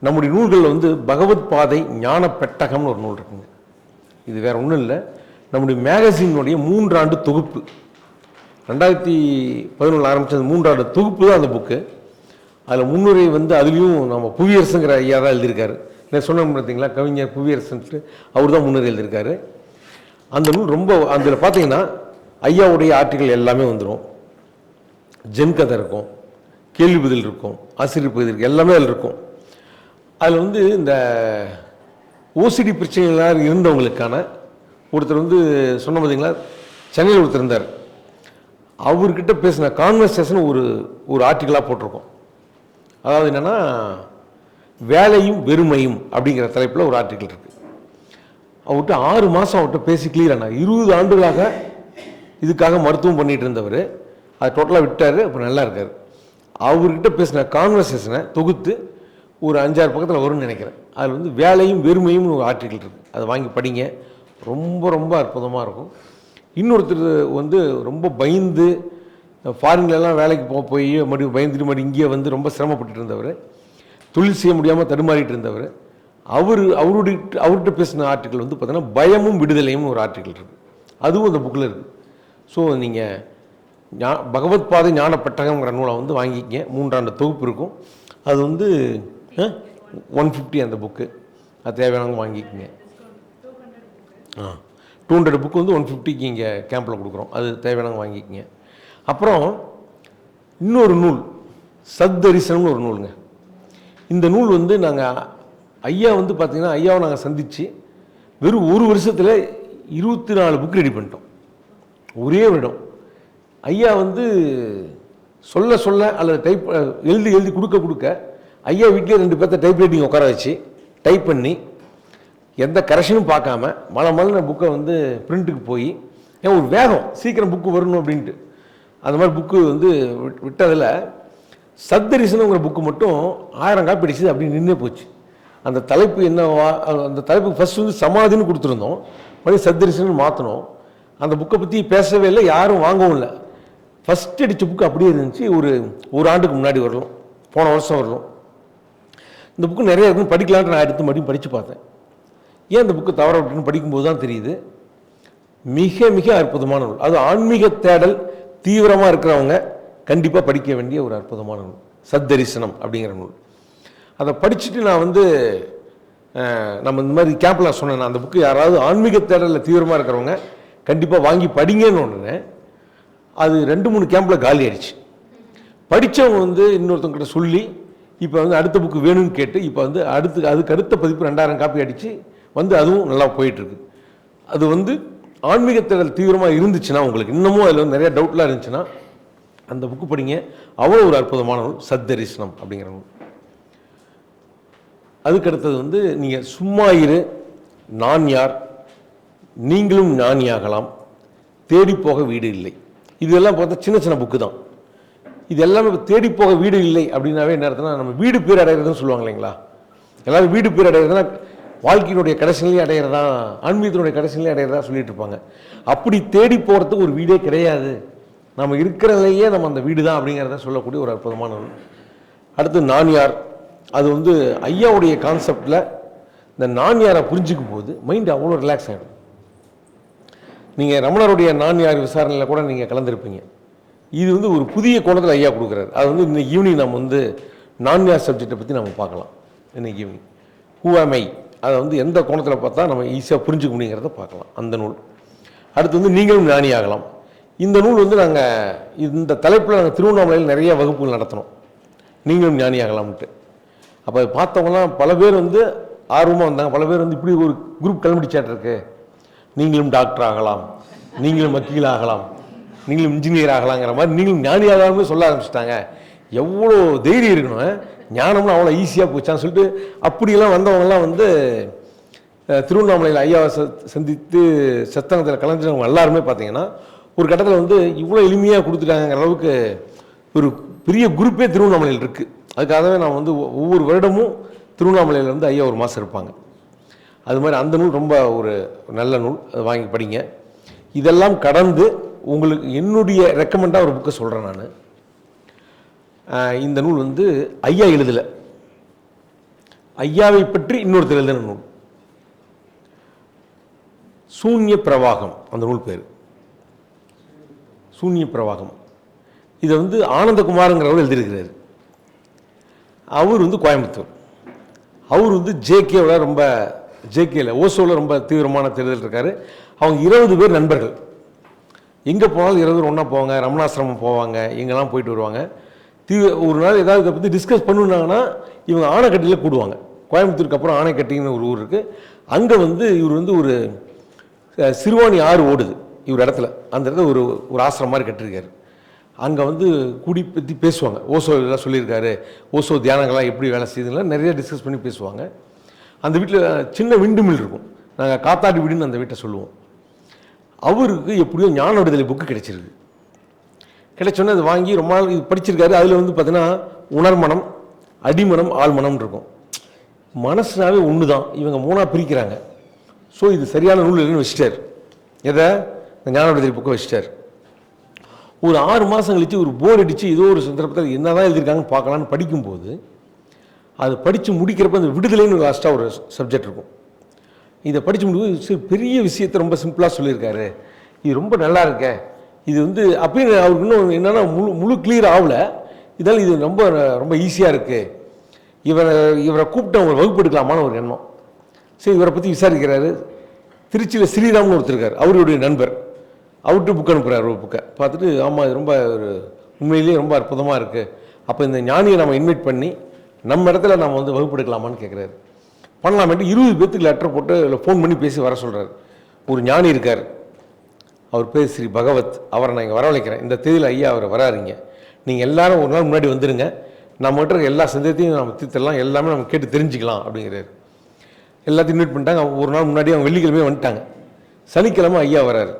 நம்முடைய நூல்களில் வந்து பகவத் பாதை ஞான பெட்டகம்னு ஒரு நூல் இருக்குங்க. இது வேற ஒன்றும் இல்லை. நம்முடைய மேகசினுடைய மூன்றாண்டு தொகுப்பு. ரெண்டாயிரத்தி பதினொன்று ஆரம்பித்த மூன்றாண்டு தொகுப்பு தான் அந்த புக்கு. அதில் முன்னுரை வந்து அதுலேயும் நம்ம புவியரசுங்கிற ஐயா தான் எழுதியிருக்காரு. என்ன சொன்னேன் பார்த்தீங்களா? கவிஞர் புவியரசுன்ட்டு அவர் தான் முன்னுரை எழுதியிருக்காரு. அந்த நூல் ரொம்ப அதில் பார்த்தீங்கன்னா ஐயாவுடைய ஆர்டிகள் எல்லாமே வந்துடும் ஜென் கதை இருக்கும் கேள்வி பதில் இருக்கும் ஆசிரியர் பதில் இருக்கும் எல்லாமே அதில் இருக்கும். அதில் வந்து இந்த ஓசிடி பிரச்சனைகளாக இருந்தவங்களுக்கான ஒருத்தர் வந்து சொன்ன பார்த்தீங்களா சென்னையில் ஒருத்தர் இருந்தார். அவர்கிட்ட பேசின கான்வர்சேஷன் ஒரு ஒரு ஆர்டிக்கலாக போட்டிருக்கோம். அதாவது என்னென்னா வேலையும் வெறுமையும் அப்படிங்கிற தலைப்பில் ஒரு ஆர்டிக்கல் இருக்குது அவர்கிட்ட ஆறு மாதம் அவர்கிட்ட பேசி கிளியர் ஆனால் இருபது ஆண்டுகளாக இதுக்காக மருத்துவம் பண்ணிகிட்டு இருந்தவர். அதை டோட்டலாக விட்டார் இப்போ நல்லா இருக்கார். அவர்கிட்ட பேசின கான்வர்சேஷனை தொகுத்து ஒரு அஞ்சாறு பக்கத்தில் வரும்னு நினைக்கிறேன். அதில் வந்து வேலையும் வெறுமையும் ஒரு ஆர்டிக்கல் இருக்குது அதை வாங்கி படிங்க. ரொம்ப ரொம்ப அற்புதமாக இருக்கும். இன்னொருத்தர் வந்து ரொம்ப பயந்து ஃபாரின்லலாம் வேலைக்கு போக போய் மறுபடியும் பயந்துட்டு மறுபடியும் இங்கேயே வந்து ரொம்ப சிரமப்பட்டு இருந்தவர். தொழில் செய்ய முடியாமல் தடுமாறிட்டு இருந்தவர். அவர் அவருடைய அவர்கிட்ட பேசின ஆர்டிக்கல் வந்து பார்த்தீங்கன்னா பயமும் விடுதலையும் ஒரு ஆர்டிக்கல் இருக்குது அதுவும் அந்த புக்கில் இருக்குது ஸோ நீங்கள் ஞா பகவத் பாதை ஞான பெட்டகங்கிற நூலை வந்து வாங்கிக்கங்க. மூன்றாண்டு தொகுப்பு இருக்கும். அது வந்து ஒன் ஃபிஃப்டி அந்த புக்கு அது தேவையானவங்க வாங்கிக்கோங்க. ஆ. டூ ஹண்ட்ரட் புக்கு வந்து ஒன் ஃபிஃப்டிக்கு இங்கே கேம்பில் கொடுக்குறோம். அது தேவையானவங்க வாங்கிக்கோங்க. அப்புறம் இன்னொரு நூல் சத்தரிசனம்னு ஒரு நூலுங்க. இந்த நூல் வந்து நாங்கள் ஐயா வந்து பார்த்திங்கன்னா ஐயாவை நாங்கள் சந்தித்து வெறும் ஒரு வருஷத்தில் இருபத்தி நாலு புக் ரெடி பண்ணிட்டோம். ஒரே வருடம். ஐயா வந்து சொல்ல சொல்ல அல்லது டைப் எழுதி எழுதி கொடுக்க கொடுக்க ஐயா வீட்டிலே ரெண்டு பேர்த்த டைப் ரைட்டிங் உட்கார வச்சு டைப் பண்ணி எந்த கரெக்ஷனும் பார்க்காம மலை மலை புக்கை வந்து பிரிண்ட்டுக்கு போய் ஏன் ஒரு வேகம் சீக்கிரம் புக்கு வரணும் அப்படின்ட்டு. அந்த மாதிரி புக்கு வந்து விட்- விட்டதில் சத்தரிசனங்கிற புக்கு மட்டும் ஆயிரம் காப்பி அடிச்சது அப்படி நின்று போச்சு. அந்த தலைப்பு என்னவா அந்த தலைப்புக்கு ஃபஸ்ட் வந்து சமாதின்னு கொடுத்துருந்தோம். மறுபடியும் சத்தரிசனம் மாற்றினோம் அந்த புக்கை பற்றி பேசவே இல்லை யாரும் வாங்கவும் இல்லை. ஃபஸ்ட் அடித்த புக்கு அப்படியே இருந்துச்சு ஒரு ஒரு ஆண்டுக்கு முன்னாடி வரலாம் போன வருஷம் வரலாம். இந்த புக்கு நிறைய இருக்கும். படிக்கலான்ட்டு நான் எடுத்து மறுபடியும் படித்து பார்த்தேன். ஏன் இந்த புக்கு தவற அப்படின்னு படிக்கும்போது தான் தெரியுது. மிக மிக அற்புதமான நூல். அது ஆன்மீக தேடல் தீவிரமாக இருக்கிறவங்க கண்டிப்பாக படிக்க வேண்டிய ஒரு அற்புதமான நூல். சத்தரிசனம் அப்படிங்கிற நூல். அதை படிச்சுட்டு நான் வந்து நம்ம இந்த மாதிரி கேம்பில் நான் சொன்னேன். அந்த புக்கு யாராவது ஆன்மீக தேடலில் தீவிரமாக இருக்கிறவங்க கண்டிப்பாக வாங்கி படிங்கன்னு ஒன்று அது ரெண்டு மூணு கேம்பில் காலி ஆயிடுச்சு. படித்தவங்க வந்து இன்னொருத்தவங்கிட்ட சொல்லி இப்போ வந்து அடுத்த புக்கு வேணும்னு கேட்டு இப்போ வந்து அடுத்து அதுக்கு அடுத்த பதிப்பு ரெண்டாயிரம் காப்பி அடித்து வந்து அதுவும் நல்லா போயிட்டுருக்கு. அது வந்து ஆன்மீக தீவிரமாக இருந்துச்சுன்னா உங்களுக்கு இன்னமும் அதில் வந்து நிறைய டவுட்லாம் இருந்துச்சுன்னா அந்த புக்கு படிங்க. அவ்வளோ ஒரு அற்புதமான நூல் சத்தரிசனம் அப்படிங்கிற நூல். அதுக்கு அடுத்தது வந்து நீங்கள் சும்மா இரு நான் யார்? நீங்களும் ஞானியாகலாம். தேடி போக வீடு இல்லை. இதெல்லாம் பார்த்தா சின்ன சின்ன புக்கு தான். இது எல்லாமே தேடி போக வீடு இல்லை அப்படின்னாவே என்ன அர்த்தம்னா நம்ம வீடு பேர் அடையிறதுன்னு சொல்லுவாங்க இல்லைங்களா? எல்லாரும் வீடு பேர் அடைகிறதுனா வாழ்க்கையினுடைய கடைசிலையும் அடையிறதா ஆன்மீகத்தினுடைய கடைசிலையும் அடையிறதா சொல்லிட்டு இருப்பாங்க. அப்படி தேடி போகிறதுக்கு ஒரு வீடே கிடையாது. நம்ம இருக்கிறதுலையே நம்ம அந்த வீடு தான் அப்படிங்கிறத சொல்லக்கூடிய ஒரு அற்புதமான ஒன்று அடுத்து நான் யார் அது வந்து ஐயாவுடைய கான்செப்டில் இந்த நான் யாரை புரிஞ்சுக்கும் போது மைண்ட் அவ்வளோ ரிலாக்ஸ் ஆகிடும் நீங்கள் ரமணருடைய நான் யார் விசாரணையில் கூட நீங்கள் கலந்துருப்பீங்க. இது வந்து ஒரு புதிய கோணத்தில் ஐயா கொடுக்குறாரு. அது வந்து இன்னைக்கு ஈவினிங் நம்ம வந்து நான் சப்ஜெக்டை பற்றி நம்ம பார்க்கலாம். இன்னைக்கு ஈவினிங் ஹூ அதை வந்து எந்த கோணத்தில் பார்த்தா நம்ம ஈஸியாக புரிஞ்சுக்க முடியுங்கிறத பார்க்கலாம். அந்த நூல். அடுத்து வந்து நீங்களும் ஞானி ஆகலாம். இந்த நூல் வந்து நாங்கள் இந்த தலைப்பில் நாங்கள் திருவண்ணாமலையில் நிறைய வகுப்புகள் நடத்தினோம் நீங்களும் ஞானி ஆகலாம்ட்டு அப்போ பார்த்தவங்கலாம் பல பேர் வந்து ஆர்வமாக வந்தாங்க பல பேர் வந்து இப்படி ஒரு குரூப் கிளம்பிடிச்சாட்டு இருக்கு நீங்களும் டாக்டர் ஆகலாம். நீங்களும் வக்கீல் ஆகலாம். நீங்களும் இன்ஜினியர் ஆகலாங்கிற மாதிரி நீங்களும் ஞானி ஆகலாம்னு சொல்ல ஆரம்பிச்சிட்டாங்க. எவ்வளோ தைரியம் இருக்கணும் ஞானம்னு அவ்வளோ ஈஸியாக போச்சான்னு சொல்லிட்டு அப்படியெல்லாம் வந்தவங்கலாம் வந்து திருவண்ணாமலையில் ஐயாவை ச- சந்தித்து சத்தனத்தில் கலந்துட்டவங்க எல்லாருமே பார்த்தீங்கன்னா ஒரு கட்டத்தில் வந்து இவ்வளோ எளிமையாக கொடுத்துட்டாங்கிற அளவுக்கு ஒரு பெரிய குரூப்பே திருவண்ணாமலையில் இருக்குது அதுக்காகவே நான் வந்து ஒ- ஒவ்வொரு வருடமும் திருவண்ணாமலையில் வந்து ஐயா ஒரு மாதம் இருப்பாங்க. அது மாதிரி அந்த நூல் ரொம்ப ஒரு நல்ல நூல் அதை வாங்கி படிங்க. இதெல்லாம் கடந்து உங்களுக்கு என்னுடைய ரெக்கமெண்டாக ஒரு புக்கை சொல்கிறேன் நான். இந்த நூல் வந்து ஐயா எழுதலை. ஐயாவை பற்றி இன்னொருத்தர் எழுதின நூல். சூன்ய பிரவாகம் அந்த நூல் பேர். சூன்ய பிரவாகம். இதை வந்து ஆனந்தகுமாருங்கிறவர் எழுதியிருக்கிறார். அவர் வந்து கோயம்புத்தூர். அவர் வந்து ஜேகேவில் ரொம்ப ஜேகேல ஓசோவில் ரொம்ப தீவிரமான தேர்தல் இருக்காரு. அவங்க இருபது பேர் நண்பர்கள். எங்கே போனாலும் இருபது ஒன்றா போவாங்க ரமணாசிரமம் போவாங்க எங்கெல்லாம் போயிட்டு வருவாங்க. தீ ஒரு நாள் ஏதாவது இதை பற்றி டிஸ்கஸ் பண்ணுனாங்கன்னா இவங்க ஆணைக்கட்டியில் கூடுவாங்க. கோயம்புத்தூருக்கு அப்புறம் ஆணைக்கட்டின்னு ஒரு ஊர் இருக்குது அங்கே வந்து இவர் வந்து ஒரு சிறுவாணி ஆறு ஓடுது இவர் இடத்துல. அந்த இடத்துல ஒரு ஒரு ஆசிரமம் மாதிரி கட்டிருக்காரு. அங்கே வந்து குடி பற்றி பேசுவாங்க. ஓசோ எல்லாம் சொல்லியிருக்காரு. ஓசோ தியானங்கள்லாம் எப்படி வேலை செய்யுதுலாம் நிறைய டிஸ்கஸ் பண்ணி பேசுவாங்க. அந்த வீட்டில் சின்ன விண்டு மில் இருக்கும். நாங்கள் காத்தாடி வீடுன்னு அந்த வீட்டை சொல்லுவோம். அவருக்கு எப்படியோ ஞான விடுதலை புக்கு கிடைச்சிருக்கு. கிடைச்சோன்னே அதை வாங்கி ரொம்ப நாள் இது படிச்சிருக்காரு. அதில் வந்து பார்த்தீங்கன்னா உணர்மனம் அடிமனம் ஆழ்மனம் இருக்கும். மனசுனாவே ஒன்று தான் இவங்க மூணாக பிரிக்கிறாங்க. ஸோ இது சரியான நூல் இல்லைன்னு வச்சுட்டார். எதை? இந்த ஞான விடுதலை புக்கை வச்சுட்டார். ஒரு ஆறு மாதம் கழிச்சு ஒரு போர் அடித்து ஏதோ ஒரு சந்தர்ப்பத்தில் என்ன தான் எழுதியிருக்காங்கன்னு பார்க்கலான்னு படிக்கும்போது அது படித்து முடிக்கிறப்ப அந்த விடுதலைன்னு லாஸ்ட்டாக ஒரு சப்ஜெக்ட் இருக்கும். இதை படித்து முடிவு பெரிய விஷயத்தை ரொம்ப சிம்பிளாக சொல்லியிருக்காரு. இது ரொம்ப நல்லா இருக்க. இது வந்து அப்படின்னு அவருக்கு இன்னும் என்னென்னா முழு முழு கிளியர் ஆகல. இதால் இது ரொம்ப ரொம்ப ஈஸியாக இருக்குது இவரை இவரை கூப்பிட்டு அவங்க வகுப்பு எடுக்கலாமான்னு ஒரு எண்ணம். சரி இவரை பற்றி விசாரிக்கிறாரு. திருச்சியில் ஸ்ரீராம்னு ஒருத்தர் இருக்கார். அவருடைய நண்பர். அவர்கிட்ட புக் அனுப்புகிறார் ஒரு புக்கை பார்த்துட்டு ஆமாம் இது ரொம்ப ஒரு உண்மையிலேயே ரொம்ப அற்புதமாக இருக்குது அப்போ இந்த ஞானியை நம்ம இன்வைட் பண்ணி நம்ம இடத்துல நம்ம வந்து வகுப்பு எடுக்கலாமான்னு கேட்குறாரு பண்ணலாமேட்டு இருபது பேர்த்துக்கு லெட்டர் போட்டு இல்லை ஃபோன் பண்ணி பேசி வர சொல்கிறார் ஒரு ஞானி இருக்கார். அவர் பேர் ஸ்ரீ பகவத். அவரை நான் இங்கே வரவழைக்கிறேன். இந்த தேதியில் ஐயா அவரை வராருங்க. நீங்கள் எல்லாரும் ஒரு நாள் முன்னாடி வந்துடுங்க நம்மகிட்ட இருக்க எல்லா சந்தேகத்தையும் நம்ம தீர்த்தலாம் எல்லாமே நம்ம கேட்டு தெரிஞ்சுக்கலாம் அப்படிங்கிறாரு. எல்லாத்தையும் இன்வைட் பண்ணிட்டாங்க. அவங்க ஒரு நாள் முன்னாடி அவங்க வெள்ளிக்கிழமையே வந்துட்டாங்க. சனிக்கிழமை ஐயா வராரு.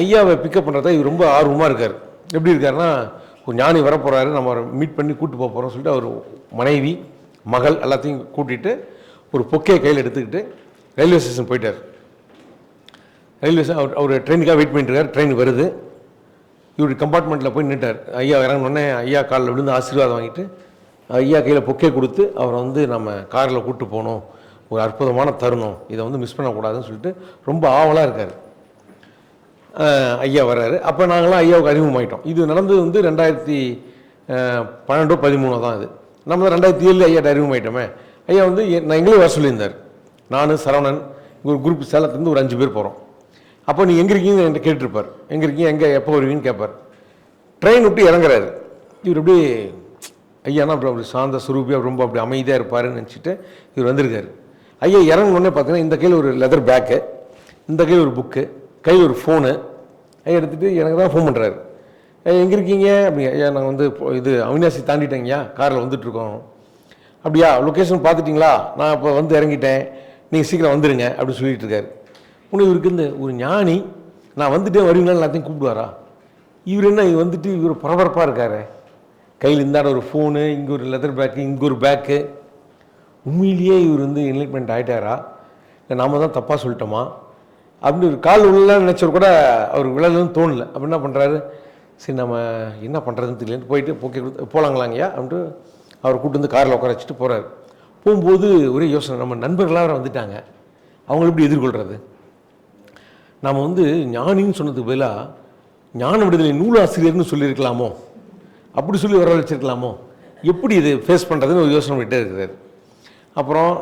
ஐயாவை பிக்கப் பண்ணுறதா இவர் ரொம்ப ஆர்வமாக இருக்கார். எப்படி இருக்காருன்னா ஒரு ஞானி வரப்போகிறாரு நம்ம மீட் பண்ணி கூட்டு போக போகிறோம்னு சொல்லிட்டு அவர் மனைவி மகள் எல்லாத்தையும் கூட்டிகிட்டு ஒரு பொக்கையை கையில் எடுத்துக்கிட்டு ரயில்வே ஸ்டேஷன் போயிட்டார். ரயில்வே ஸ்டேஷன் அவர் அவர் ட்ரெயினுக்காக வெயிட் பண்ணிட்டு இருக்கார் ட்ரெயின் வருது. இவர் கம்பார்ட்மெண்ட்டில் போய் நின்ட்டார் ஐயா இறங்கினோடனே ஐயா காலில் விழுந்து ஆசீர்வாதம் வாங்கிட்டு ஐயா கையில் பொக்கே கொடுத்து அவரை வந்து நம்ம காரில் கூப்பிட்டு போகணும். ஒரு அற்புதமான தருணம். இதை வந்து மிஸ் பண்ணக்கூடாதுன்னு சொல்லிட்டு ரொம்ப ஆவலாக இருக்கார். ஐயா வர்றாரு. அப்போ நாங்களாம் ஐயாவுக்கு அறிமுகமாயிட்டோம். இது நடந்தது வந்து ரெண்டாயிரத்தி பன்னெண்டோ பதிமூணோ தான் இது. நம்ம தான் ரெண்டாயிரத்தி ஏழு ஐயாட்ட அறிமுகமாயிட்டோமே. ஐயா வந்து நான் எங்களையும் வர சொல்லியிருந்தார். நான் சரவணன் ஒரு குரூப் சேலத்துலேருந்து ஒரு அஞ்சு பேர் போகிறோம் அப்போ நீ எங்கே இருக்கீங்கன்னு என்கிட்ட கேட்டிருப்பார். எங்கே இருக்கீங்க? எங்கே எப்போ வருவீங்கன்னு கேட்பார். ட்ரெயின் விட்டு இறங்குறாரு. இவர் அப்படி ஐயானா அப்படி அப்படி சாந்த சுரூபி ரொம்ப அப்படி அமைதியாக இருப்பாருன்னு நினச்சிட்டு இவர் வந்திருக்காரு. ஐயா இறங்கினோடனே பார்த்தீங்கன்னா இந்த கையில் ஒரு லெதர் பேக்கு இந்த கையில் ஒரு புக்கு கையில் ஒரு ஃபோனு ஐயா எடுத்துகிட்டு எனக்கு தான் ஃபோன் பண்ணுறாரு ஐயா எங்கே இருக்கீங்க? அப்படிங்க ஐயா நாங்கள் வந்து இப்போ இது அவினாசி தாண்டிட்டேங்கய்யா. காரில் வந்துட்டுருக்கோம் அப்படியா லொக்கேஷன் பார்த்துட்டிங்களா? நான் இப்போ வந்து இறங்கிட்டேன். நீங்கள் சீக்கிரம் வந்துடுங்க அப்படின்னு சொல்லிட்டு இருக்காரு. உனக்கு இவருக்கு இந்த ஒரு ஞானி நான் வந்துட்டே வருவீங்களான்னு எல்லாத்தையும் கூப்பிடுவாரா? இவர் என்ன இவர் வந்துட்டு இவர் பரபரப்பாக இருக்காரு. கையில் இந்தாட ஒரு ஃபோனு இங்கே ஒரு லெதர் பேக்கு இங்கே ஒரு பேக்கு உண்மையிலேயே இவர் வந்து என்லைட்மெண்ட் ஆகிட்டாரா இல்லை நாம் தான் தப்பாக சொல்லிட்டோமா? அப்படின்னு ஒரு கால் உள்ள நினச்சவர் கூட அவர் விழலன்னு தோணல. அப்போ என்ன பண்ணுறாரு சரி நம்ம என்ன பண்ணுறதுன்னு தெரியலன்னு போயிட்டு போக்கே கொடுத்து போகலாங்களாங்கய்யா அப்படின்ட்டு அவர் கூட்டு வந்து காரில் உட்கார வச்சுட்டு போகிறார் போகும்போது ஒரே யோசனை நம்ம நண்பர்களாக வந்துட்டாங்க. அவங்கள எப்படி எதிர்கொள்கிறது நாம் வந்து ஞானின்னு சொன்னதுக்கு பதிலாக ஞான விடுதலை நூலாசிரியர்னு சொல்லியிருக்கலாமோ? அப்படி சொல்லி வர வச்சிருக்கலாமோ? எப்படி இது ஃபேஸ் பண்ணுறதுன்னு ஒரு யோசனை பண்ணிட்டே இருக்கிறார். அப்புறம்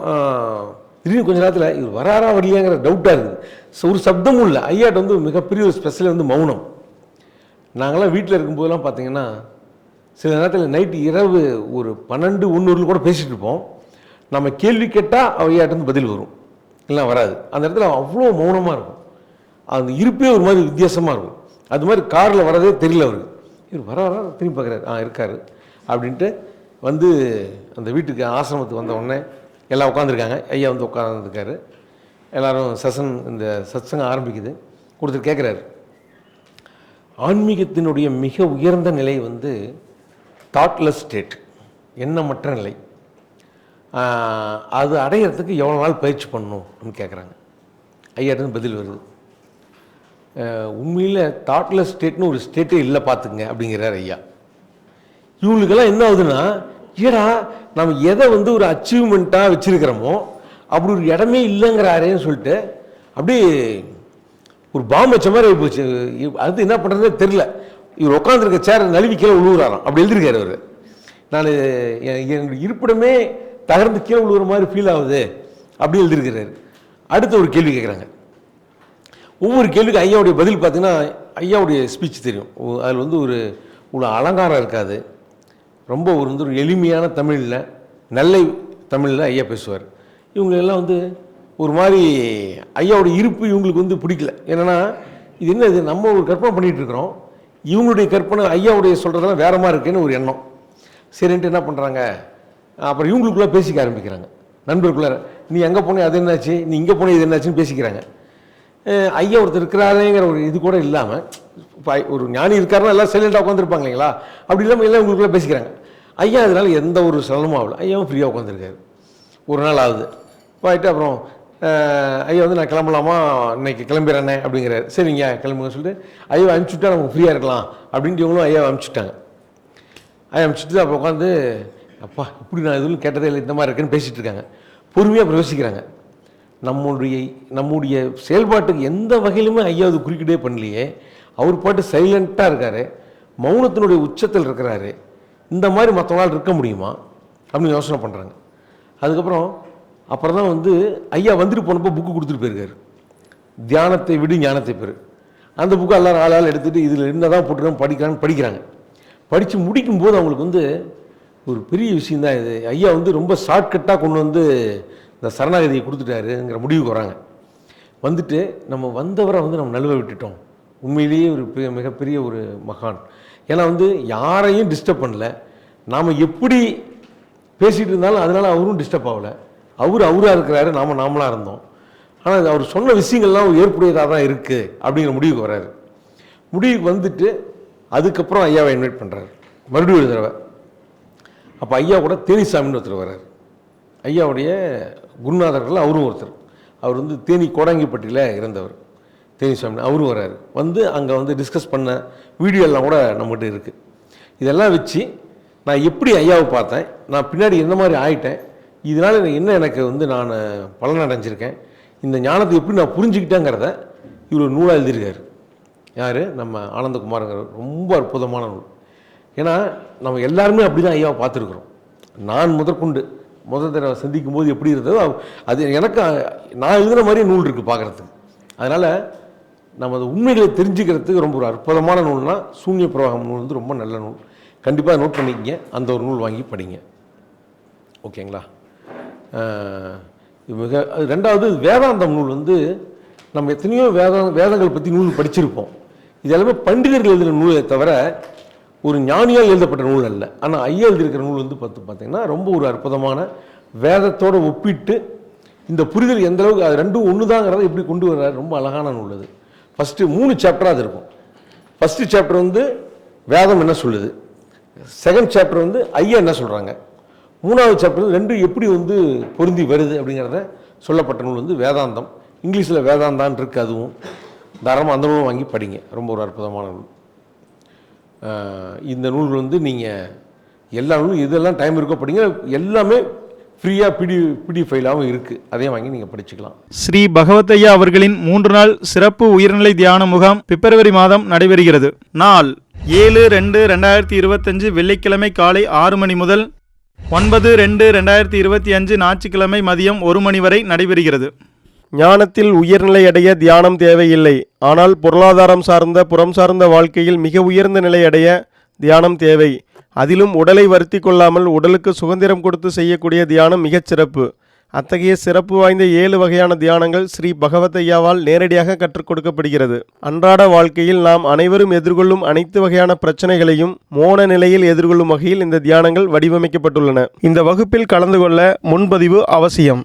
திடீர்னு கொஞ்ச நேரத்தில் இவர் வராரா வரலையாங்கிற டவுட்டாக இருக்குது. ஸோ ஒரு சப்தமும் இல்லை. ஐயாட்ட வந்து மிகப்பெரிய ஒரு ஸ்பெஷல் வந்து மௌனம். நாங்களாம் வீட்டில் இருக்கும்போதெல்லாம் பார்த்தீங்கன்னா சில நேரத்தில் நைட்டு இரவு ஒரு பன்னெண்டு ஒன்னூரில் கூட பேசிகிட்டு இருப்போம். நம்ம கேள்வி கேட்டால் அவையாட்டந்து பதில் வரும். இல்லை வராது. அந்த இடத்துல அவ்வளோ மௌனமாக இருக்கும். அந்த இருப்பே ஒரு மாதிரி வித்தியாசமாக இருக்கும். அது மாதிரி காரில் வரதே தெரியல அவருக்கு. இவர் வர வர திரும்பி பார்க்குறாரு. ஆ இருக்கார் அப்படின்ட்டு வந்து அந்த வீட்டுக்கு ஆசிரமத்துக்கு வந்த உடனே எல்லாம் உட்காந்துருக்காங்க ஐயா வந்து உட்காந்துருக்காரு எல்லாரும் செஷன் இந்த சத்சங்கம் ஆரம்பிக்குது. கொடுத்துட்டு கேட்குறாரு ஆன்மீகத்தினுடைய மிக உயர்ந்த நிலை வந்து தாட்லெஸ் ஸ்டேட் எண்ணமற்ற நிலை. அது அடையிறதுக்கு எவ்வளோ நாள் பயிற்சி பண்ணணும்னு கேட்குறாங்க ஐயாட்டு பதில் வருது. உண்மையில் தாட்லெஸ் ஸ்டேட்னு ஒரு ஸ்டேட்டே இல்லை பார்த்துங்க அப்படிங்கிறார் ஐயா. இவங்களுக்கெல்லாம் என்ன ஆகுதுன்னா ஏடா நம்ம எதை வந்து ஒரு அச்சீவ்மெண்ட்டாக வச்சுருக்கிறோமோ அப்படி ஒரு இடமே இல்லைங்கிறாரேன்னு சொல்லிட்டு அப்படியே ஒரு பாம்பு வச்ச மாதிரி போச்சு. அது என்ன பண்ணுறதுனே தெரில இவர் உட்காந்துருக்க சேர் நழுவி கீழே விழுவுறாராம் அப்படி எழுதியிருக்காரு அவர். நான் என்னுடைய இருப்பிடமே தகர்ந்து கீழே விழுவுற மாதிரி ஃபீல் ஆகுது. அப்படி எழுதியிருக்கிறார். அடுத்து ஒரு கேள்வி கேட்குறாங்க. ஒவ்வொரு கேள்விக்கு ஐயாவுடைய பதில் பார்த்தீங்கன்னா ஐயாவுடைய ஸ்பீச் தெரியும். அதில் வந்து ஒரு ஒரு அலங்காரம் இருக்காது. ரொம்ப ஒரு வந்து ஒரு எளிமையான தமிழில் நல்ல தமிழில் ஐயா பேசுவார். இவங்க எல்லாம் வந்து ஒரு மாதிரி ஐயாவுடைய இருப்பு இவங்களுக்கு வந்து பிடிக்கல. என்னென்னா இது என்ன இது நம்ம ஒரு கற்பனை பண்ணிகிட்டு இருக்கிறோம். இவங்களுடைய கற்பனை ஐயாவுடைய சொல்கிறதெல்லாம் வேற மாதிரி இருக்குன்னு ஒரு எண்ணம். சரின்ட்டு என்ன பண்ணுறாங்க அப்புறம் இவங்களுக்குள்ளே பேசிக்க ஆரம்பிக்கிறாங்க. நண்பருக்குள்ளார நீ எங்கே போனே அது என்னாச்சு? நீ இங்கே போனே இது என்னாச்சுன்னு பேசிக்கிறாங்க. ஐயா ஒருத்தர் இருக்கிறாரேங்கிற ஒரு இது கூட இல்லாமல் இப்போ ஒரு ஞானி இருக்காருன்னா எல்லாம் சைலண்டாக உட்காந்துருப்பாங்க இல்லைங்களா? அப்படி இல்லாமல் எல்லாம் உங்களுக்குள்ளே பேசிக்கிறாங்க. ஐயா அதனால எந்த ஒரு சலனமும் ஆகல. ஐயாவும் ஃப்ரீயாக உட்காந்துருக்காரு ஒரு நாள் ஆகுது. போயிட்டு அப்புறம் ஐயா வந்து நான் கிளம்பலாமா? இன்னைக்கு கிளம்பிடுறேனே அப்படிங்கிறாரு. சரிங்க கிளம்புங்க சொல்லிட்டு ஐயா அனுப்பிச்சுட்டா நமக்கு ஃப்ரீயாக இருக்கலாம். அப்படின்ட்டு இவங்களும் ஐயா அனுப்பிச்சுட்டாங்க. ஐயா அனுப்பிச்சிட்டு அப்போ உட்காந்து அப்பா இப்படி நான் எதுவும் கேட்டதே இல்லை இந்த மாதிரி இருக்குன்னு பேசிகிட்டு இருக்காங்க. பொறுமையாக பிரவேசிக்கிறாங்க. நம்முடைய நம்முடைய செயல்பாட்டுக்கு எந்த வகையிலுமே ஐயா அது குறுக்கிட்டே பண்ணலையே. அவர் பாட்டு சைலண்ட்டாக இருக்காரு. மௌனத்தினுடைய உச்சத்தில் இருக்கிறாரு. இந்த மாதிரி மற்றவங்களால் இருக்க முடியுமா? அப்படின்னு யோசனை பண்ணுறாங்க அதுக்கப்புறம் அப்புறம் தான் வந்து ஐயா வந்துட்டு போனப்போ புக்கு கொடுத்துட்டு போயிருக்காரு. தியானத்தை விடு ஞானத்தை பெறு. அந்த புக்கு எல்லாரும் ஆள் ஆள் எடுத்துகிட்டு இதில் என்னதான் போட்டுருக்கோம் படிக்கிறான்னு படிக்கிறாங்க. படித்து முடிக்கும்போது அவங்களுக்கு வந்து ஒரு பெரிய விஷயந்தான் இது. ஐயா வந்து ரொம்ப ஷார்ட்கட்டாக கொண்டு வந்து இந்த சரணாகதியை கொடுத்துட்டாருங்கிற முடிவுக்கு வராங்க. வந்துட்டு நம்ம வந்தவரை வந்து நம்ம நழுவ விட்டுட்டோம். உண்மையிலேயே ஒரு மிகப்பெரிய ஒரு மகான். ஏன்னா வந்து யாரையும் டிஸ்டர்ப் பண்ணல. நாம் எப்படி பேசிகிட்டு இருந்தாலும் அதனால் அவரும் டிஸ்டர்ப் ஆகலை. அவர் அவராக இருக்கிறாரு நாம நாமளாக இருந்தோம். ஆனால் அவர் சொன்ன விஷயங்கள்லாம் ஏற்புடையதாக தான் இருக்குது அப்படிங்கிற முடிவுக்கு வர்றாரு. முடிவுக்கு வந்துட்டு அதுக்கப்புறம் ஐயாவை இன்வைட் பண்ணுறாரு மறுபடியும் ஒரு தடவை. அப்போ ஐயா கூட தேனிசாமின்னு ஒருத்தர் வர்றாரு. ஐயாவுடைய குருநாதர்கள் அவரும் ஒருத்தர். அவர் வந்து தேனி கோடாங்கிப்பட்டியில் இறந்தவர் தேனிசாமி அவரும் வர்றாரு. வந்து அங்கே வந்து டிஸ்கஸ் பண்ண வீடியோ எல்லாம் கூட நம்மகிட்ட இருக்குது இதெல்லாம் வச்சு நான் எப்படி ஐயாவை பார்த்தேன்? நான் பின்னாடி என்ன மாதிரி ஆயிட்டேன்? இதனால் என்ன எனக்கு வந்து நான் பலன் அடைஞ்சிருக்கேன் இந்த ஞானத்தை எப்படி நான் புரிஞ்சுக்கிட்டேங்கிறத இவர் நூலாக எழுதியிருக்கார். யார்? நம்ம ஆனந்தகுமாருங்கிற ரொம்ப அற்புதமான நூல். ஏன்னா நம்ம எல்லாருமே அப்படி தான் ஐயாவை பார்த்துருக்குறோம். நான் முதற்கொண்டு முதல் தடவை சந்திக்கும் போது எப்படி இருந்ததோ அது எனக்கு நான் எழுதுன மாதிரி நூல் இருக்குது பார்க்குறதுக்கு. அதனால் நம்ம அந்த உண்மைகளை தெரிஞ்சுக்கிறதுக்கு ரொம்ப ஒரு அற்புதமான நூல்னா சூன்ய பிரவாகம் நூல் வந்து ரொம்ப நல்ல நூல். கண்டிப்பாக நோட் பண்ணிக்கங்க. அந்த ஒரு நூல் வாங்கி படிங்க. ஓகேங்களா? மிக அது ரெண்டாவது வேதாந்தம் நூல் வந்து நம்ம எத்தனையோ வேத வேதங்கள் பற்றி நூல் படிச்சிருப்போம். இது எல்லாமே பண்டிதர்கள் எழுதின நூலை தவிர ஒரு ஞானியால் எழுதப்பட்ட நூல் அல்ல. ஆனால் ஐயா எழுதியிருக்கிற நூல் வந்து பார்த்து பார்த்தீங்கன்னா ரொம்ப ஒரு அற்புதமான வேதத்தோடு ஒப்பிட்டு இந்த புரிதல் எந்த அளவுக்கு அது ரெண்டும் ஒன்று தாங்கிறத எப்படி கொண்டு வர்றாரு ரொம்ப அழகான நூல் அது. ஃபஸ்ட்டு மூணு சாப்டராக அது இருக்கும். ஃபஸ்ட்டு சாப்டர் வந்து வேதம் என்ன சொல்லுது? செகண்ட் சாப்டர் வந்து ஐயா என்ன சொல்கிறாங்க மூணாவது சாப்டர் ரெண்டும் எப்படி வந்து பொருந்தி வருது அப்படிங்கிறத சொல்லப்பட்ட நூல் வந்து வேதாந்தம். இங்கிலீஷில் வேதாந்தான் இருக்கு அதுவும். தாராளமாக அந்த நூலும் வாங்கி படிங்க. ரொம்ப ஒரு அற்புதமான நூல். இந்த நூல் வந்து நீங்கள் எல்லா நூலும் இதெல்லாம் டைம் இருக்கோ படிங்க. எல்லாமே ஃப்ரீயாக பிடி பிடி ஃபைலாகவும் இருக்குது அதையும் வாங்கி நீங்கள் படிச்சுக்கலாம். ஸ்ரீ பகவத்தையா அவர்களின் மூன்று நாள் சிறப்பு உயர்நிலை தியான முகாம் பிப்ரவரி மாதம் நடைபெறுகிறது. நாள் ஏழு ரெண்டு ரெண்டாயிரத்தி இருபத்தஞ்சு வெள்ளிக்கிழமை காலை ஆறு மணி முதல் ஒன்பது ரெண்டு ரெண்டாயிரத்தி இருபத்தி அஞ்சு ஞாயிற்றுக்கிழமை மதியம் ஒரு மணி வரை நடைபெறுகிறது. ஞானத்தில் உயர்நிலை அடைய தியானம் தேவையில்லை. ஆனால் பொருளாதாரம் சார்ந்த புறம் சார்ந்த வாழ்க்கையில் மிக உயர்ந்த நிலை அடைய தியானம் தேவை. அதிலும் உடலை வருத்தி கொள்ளாமல் உடலுக்கு சுதந்திரம் கொடுத்து செய்யக்கூடிய தியானம் மிகச் சிறப்பு. அத்தகைய சிறப்பு வாய்ந்த ஏழு வகையான தியானங்கள் ஸ்ரீ பகவதையாவால் நேரடியாக கற்றுக் கொடுக்கப்படுகிறது. அன்றாட வாழ்க்கையில் நாம் அனைவரும் எதிர்கொள்ளும் அனைத்து வகையான பிரச்சனைகளையும் மோன நிலையில் எதிர்கொள்ளும் வகையில் இந்த தியானங்கள் வடிவமைக்கப்பட்டுள்ளன. இந்த வகுப்பில் கலந்து கொள்ள முன்பதிவு அவசியம்.